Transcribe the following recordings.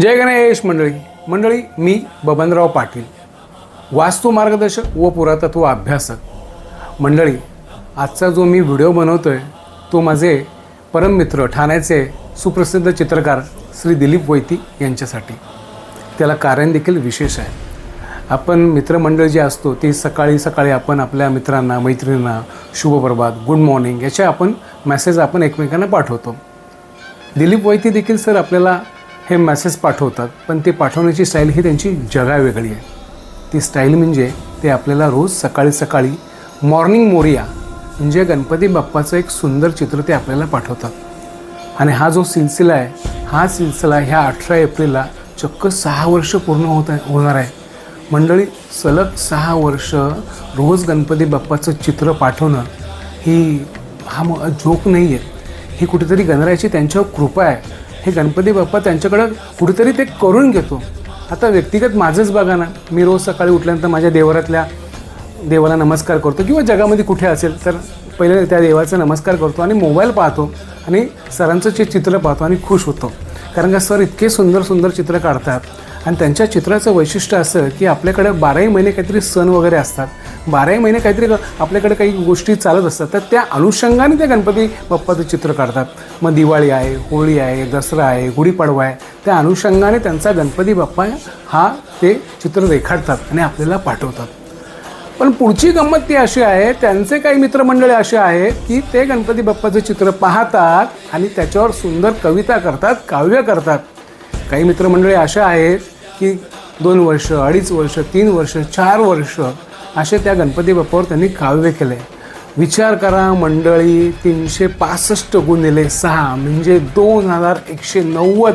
जय गणेश मंडळी. मंडळी मी बबनराव पाटील. वास्तू मार्गदर्शक व पुरातत्व अभ्यासक. मंडळी आजचा जो मी व्हिडिओ बनवतो आहे तो माझे परममित्र ठाण्याचे सुप्रसिद्ध चित्रकार श्री दिलीप वैती यांच्यासाठी. त्याला कारण देखील विशेष आहे. आपण मित्रमंडळ जे असतो ते सकाळी सकाळी आपण आपल्या मित्रांना मैत्रिणींना शुभप्रभात गुड मॉर्निंग याचे आपण मेसेज आपण एकमेकांना पाठवतो. दिलीप वैती देखील सर आपल्याला हे मेसेज पाठवतात पण ते पाठवण्याची स्टाईल ही त्यांची जगावेगळी आहे. ती स्टाईल म्हणजे ते आपल्याला रोज सकाळी सकाळी मॉर्निंग मोरिया म्हणजे गणपती बाप्पाचं एक सुंदर चित्र ते आपल्याला पाठवतात. आणि हा जो सिलसिला आहे हा सिलसिला ह्या अठरा एप्रिलला चक्क सहा वर्ष पूर्ण होत आहे होणार आहे. मंडळी सलग सहा वर्ष रोज गणपती बाप्पाचं चित्र पाठवणं ही हा जोक नाही आहे ही कुठेतरी गणरायाची त्यांच्यावर कृपा आहे. हे गणपती बाप्पा त्यांच्याकडं कुठेतरी ते करून घेतो. आता व्यक्तिगत माझंच बघा ना. मी रोज सकाळी उठल्यानंतर माझ्या देवरातल्या देवाला नमस्कार करतो किंवा जगामध्ये कुठे असेल तर पहिले त्या देवाचा नमस्कार करतो आणि मोबाईल पाहतो आणि सरांचं जे चित्र पाहतो आणि खुश होतो. कारण का सर इतके सुंदर सुंदर चित्र काढतात. आणि त्यांच्या चित्राचं वैशिष्ट्य असं की आपल्याकडे बाराही महिने काहीतरी सण वगैरे असतात. बाराही महिने काहीतरी आपल्याकडे काही गोष्टी चालत असतात. तर त्या अनुषंगाने त्या गणपती बाप्पाचं चित्र काढतात. मग दिवाळी आहे होळी आहे दसरा आहे गुढीपाडवा आहे. त्या अनुषंगाने त्यांचा गणपती बाप्पा हा ते चित्र रेखाटतात आणि आपल्याला पाठवतात. पण पुढची गंमत ती अशी आहे त्यांचे काही मित्रमंडळी असे आहेत की ते गणपती बाप्पाचं चित्र पाहतात आणि त्याच्यावर सुंदर कविता करतात काव्य करतात. काही मित्रमंडळी अशा आहेत की दोन वर्ष अडीच वर्ष तीन वर्ष चार वर्ष असे त्या गणपती बाप्पावर त्यांनी काव्य केले. विचार करा मंडळी तीनशे पासष्ट गुणिले सहा म्हणजे दोन हजार एकशे नव्वद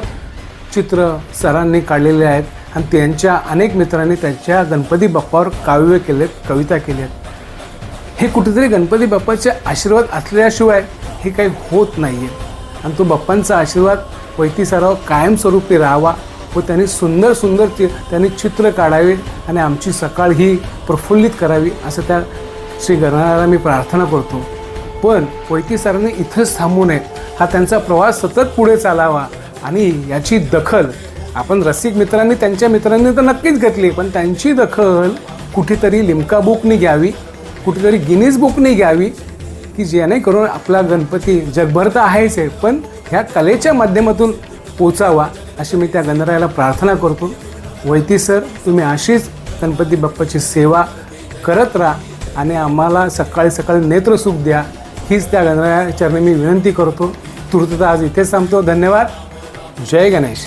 चित्र सरांनी काढलेले आहेत आणि त्यांच्या अनेक मित्रांनी त्यांच्या गणपती बाप्पावर काव्य केलेत कविता केल्यात हे कुठेतरी गणपती बाप्पाचे आशीर्वाद असल्याशिवाय हे काही होत नाही आहे आणि तो बाप्पांचा आशीर्वाद वैती कायमस्वरूपी राहावा व त्यांनी सुंदर सुंदर चि त्यांनी चित्र काढावे आणि आमची सकाळ ही प्रफुल्लित करावी असं त्या श्री गणरायाला मी प्रार्थना करतो. पण वैती सरांनी इथंच थांबू नये. हा त्यांचा प्रवास सतत पुढे चालावा आणि याची दखल आपण रसिक मित्रांनी त्यांच्या मित्रांनी तर नक्कीच घेतली पण त्यांची दखल कुठेतरी लिमका बुकनी घ्यावी कुठेतरी गिनीज बुकनी घ्यावी की जेणेकरून आपला गणपती जगभर तर आहेच आहे पण ह्या कलेच्या माध्यमातून पोचावा. अशी मी त्या गणरायाला प्रार्थना करतो. वैती सर तुम्ही अशीच गणपती बाप्पाची सेवा करत राहा आणि आम्हाला सकाळी सकाळी नेत्रसुख द्या. हीच त्या गणरायाचरणी मी विनंती करतो. तुर्तता आज इथेच थांबतो. धन्यवाद. जय गणेश.